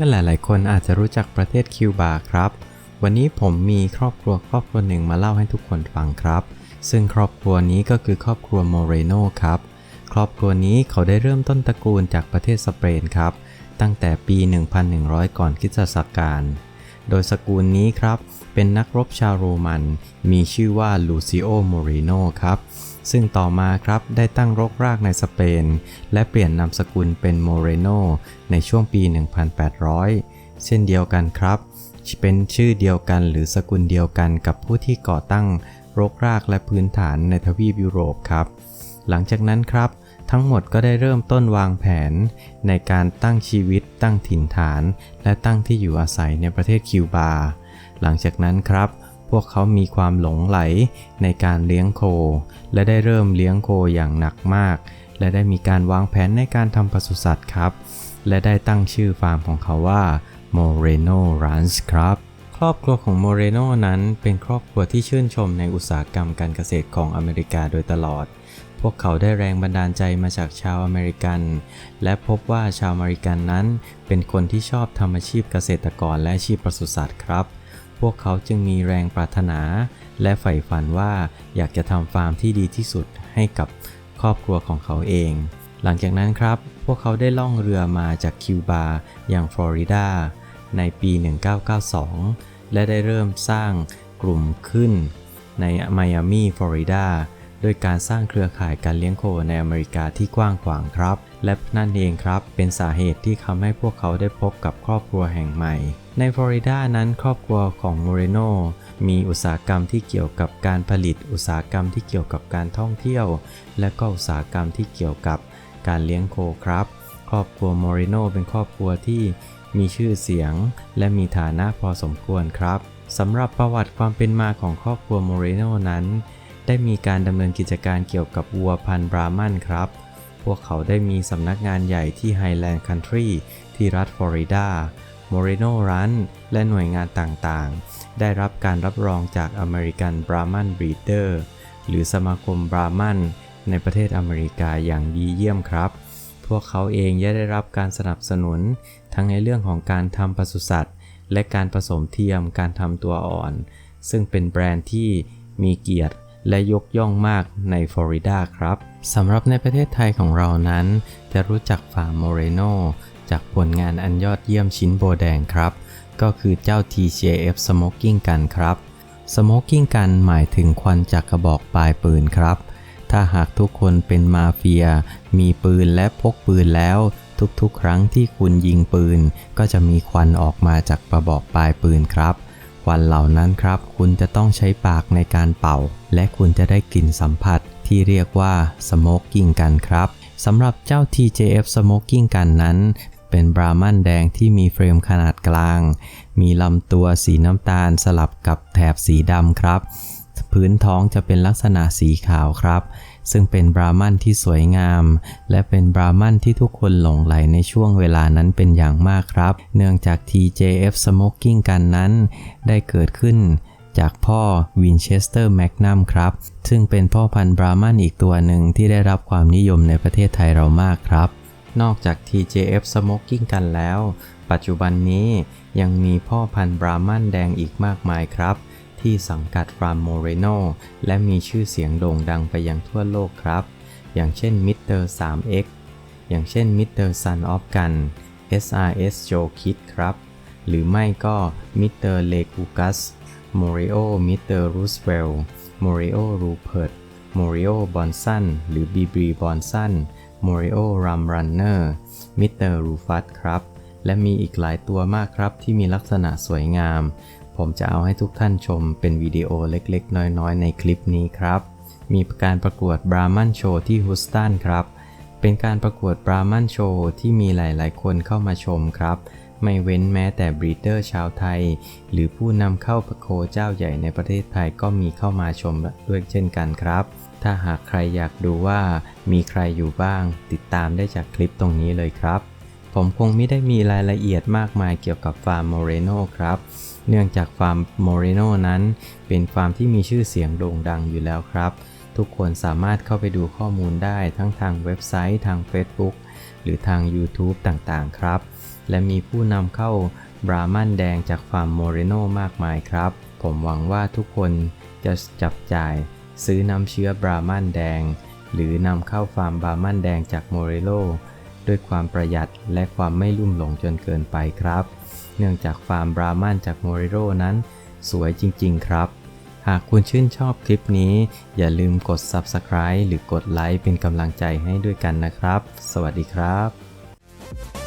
พื่อนๆหลาย ๆ คนอาจจะรู้จักประเทศคิวบาครับ วันนี้ผมมีครอบครัวครอบครัวหนึ่งมาเล่าให้ทุกคนฟังครับ ซึ่งครอบครัวนี้ก็คือครอบครัวโมเรโนครับ ครอบครัวนี้เขาได้เริ่มต้นตระกูลจากประเทศสเปนครับ ตั้งแต่ปี 1100 ก่อนคริสตศักราชโดยสกุลนี้ครับ เป็นนักรบชาวโรมัน มีชื่อว่าลูซิโอโมเรโนครับ ซึ่งต่อมาครับได้ตั้งรกรากในสเปน และเปลี่ยนนามสกุลเป็นโมเรโนในช่วงปี 1800 เช่นเดียวกันครับ เป็นชื่อเดียวกันหรือสกุลเดียวกันกับผู้ที่ก่อตั้งรกรากและพื้นฐานในทวีปยุโรปครับ หลังจากนั้นครับ ทั้งหมดก็ได้เริ่มต้นวางแผน ในการตั้งชีวิต ตั้งถิ่นฐาน และตั้งที่อยู่อาศัยในประเทศคิวบา หลังจากนั้นครับ พวกเขามีความหลงไหลในการเลี้ยงโค และได้เริ่มเลี้ยงโคอย่างหนักมาก และได้มีการวางแผนในการทำปศุสัตว์ครับ และได้ตั้งชื่อฟาร์มของเขาว่า Moreno Ranch ครับ ครอบครัวของโมเรโนนั้นเป็นครอบครัวที่ชื่นชมในอุตสาหกรรมการเกษตรของอเมริกาโดยตลอด พวกเขาได้แรงบันดาลใจมาจากชาวอเมริกัน และพบว่าชาวอเมริกันนั้นเป็นคนที่ชอบทำอาชีพเกษตรกรและอาชีพปศุสัตว์ครับ พวกเขาจึงมีแรงปรารถนา และใฝ่ฝันว่าอยากจะทำฟาร์มที่ดีที่สุดให้กับครอบครัวของเขาเอง หลังจากนั้นครับ พวกเขาได้ล่องเรือมาจากคิวบาอย่างฟลอริดาในปี 1992 และได้เริ่มสร้างกลุ่มขึ้นในไมอามี ฟลอริดา โดยการสร้างเครือข่ายการเลี้ยงโคในอเมริกาที่กว้างขวางครับ และนั่นเองครับ เป็นสาเหตุที่ทำให้พวกเขาได้พบกับครอบครัวแห่งใหม่ ในฟลอริดานั้นครอบครัวของโมเรโนมีอุตสาหกรรมที่เกี่ยวกับการผลิต อุตสาหกรรมที่เกี่ยวกับการท่องเที่ยว และก็อุตสาหกรรมที่เกี่ยวกับการเลี้ยงโคครับ ครอบครัวโมเรโนเป็นครอบครัวที่มีชื่อเสียง และมีฐานะพอสมควรครับสำหรับประวัติความเป็นมาของครอบครัวโมเรโนนั้น ได้มีการดำเนินกิจการเกี่ยวกับวัวพันธุ์บรามันครับ พวกเขาได้มีสำนักงานใหญ่ที่ไฮแลนด์คันทรีที่รัฐฟลอริดาโมเรโนรันและหน่วยงานต่างๆ ได้รับการรับรองจาก American Brahman Breeder หรือสมาคมบรามันในประเทศอเมริกาอย่างดีเยี่ยมครับ พวกเขาเองได้รับการสนับสนุน ทั้งในเรื่องของการทำปศุสัตว์ และการผสมเทียมการทำตัวอ่อน ซึ่งเป็นแบรนด์ที่มีเกียรติ และยกย่องมากในฟลอริดาครับสำหรับในประเทศไทยของเรานั้น จะรู้จักฟาร์มโมเรโนจากผลงานอันยอดเยี่ยมชิ้นโบแดงครับ ก็คือเจ้า TJF Smoking Gun ครับ Smoking Gun หมายถึงควันจากกระบอกปลายปืนครับ ถ้าหากทุกคนเป็นมาเฟีย มีปืนและพกปืนแล้ว ทุกๆ ครั้งที่คุณยิงปืน ก็จะมีควันออกมาจากกระบอกปลายปืนครับ ควันเหล่านั้นครับ คุณจะต้องใช้ปากในการเป่า และคุณจะได้กลิ่นสัมผัสที่เรียกว่า Smoking Gun ครับสำหรับเจ้า TJF Smoking Gun นั้น เป็นบรามันแดงที่มีเฟรมขนาดกลาง มีลำตัวสีน้ำตาลสลับกับแถบสีดำครับ พื้นท้องจะเป็นลักษณะสีขาวครับ ซึ่งเป็นบราหมันที่สวยงาม และเป็นบราหมันที่ทุกคนหลงไหลในช่วงเวลานั้นเป็นอย่างมากครับ เนื่องจาก TJF Smoking กันนั้นได้เกิดขึ้นจากพ่อวินเชสเตอร์แมกนัมครับ ซึ่งเป็นพ่อพันธุ์บราหมันอีกตัวหนึ่งที่ได้รับความนิยมในประเทศไทยเรามากครับ นอกจาก TJF Smoking กันแล้ว ปัจจุบันนี้ยังมีพ่อพันธุ์บราหมันแดงอีกมากมายครับ ที่สังกัดฟาร์มโมเรโนและมีชื่อเสียงโด่งดังไปยังทั่วโลกครับ อย่างเช่นมิสเตอร์ 3X อย่างเช่นมิสเตอร์ Son of Gun SRS Joe Kid ครับ หรือไม่ก็มิสเตอร์เลกูกัสโมริโอมิสเตอร์รูสเวลโมริโอรูเพิร์ตโมริโอบอนสันหรือบีบีบอนสันโมริโอรัมรันเนอร์มิสเตอร์รูฟัสครับ และมีอีกหลายตัวมากครับที่มีลักษณะสวยงาม ผมจะเอาให้ทุกท่านชมเป็นวิดีโอเล็กๆ น้อยๆ ในคลิปนี้ครับ มีการประกวดบรามันโชว์ที่ฮุสตันครับ เป็นการประกวดบรามันโชว์ที่มีหลายๆ คนเข้ามาชมครับ ไม่เว้นแม้แต่บรีเดอร์ชาวไทย หรือผู้นำเข้าประโคเจ้าใหญ่ในประเทศไทยก็มีเข้ามาชมด้วยเช่นกันครับ ถ้าหากใครอยากดูว่ามีใครอยู่บ้าง ติดตามได้จากคลิปตรงนี้เลยครับผมคงไม่ได้มีรายละเอียดมากมายเกี่ยวกับฟาร์มโมเรโนครับ เนื่องจากฟาร์มโมเรโนนั้นเป็นฟาร์มที่มีชื่อเสียงโด่งดังอยู่แล้วครับ ทุกคนสามารถเข้าไปดูข้อมูลได้ทั้งทางเว็บไซต์ ทาง Facebook หรือทาง YouTube ต่างๆ ครับ และมีผู้นำเข้าบรามันแดงจากฟาร์มโมเรโนมากมายครับ ผมหวังว่าทุกคนจะจับจ่ายซื้อน้ำเชื้อบรามันแดง หรือนำเข้าฟาร์มบรามันแดงจากโมเรโลด้วยความประหยัดและความไม่ลุ่มหลงจนเกินไปครับ เนื่องจากฟาร์มบรามันจากโมเรโรนั้น สวยจริง ๆ ครับ หากคุณชื่นชอบคลิปนี้ อย่าลืมกด Subscribe หรือกดไลค์เป็นกำลังใจให้ด้วยกันนะครับ สวัสดีครับ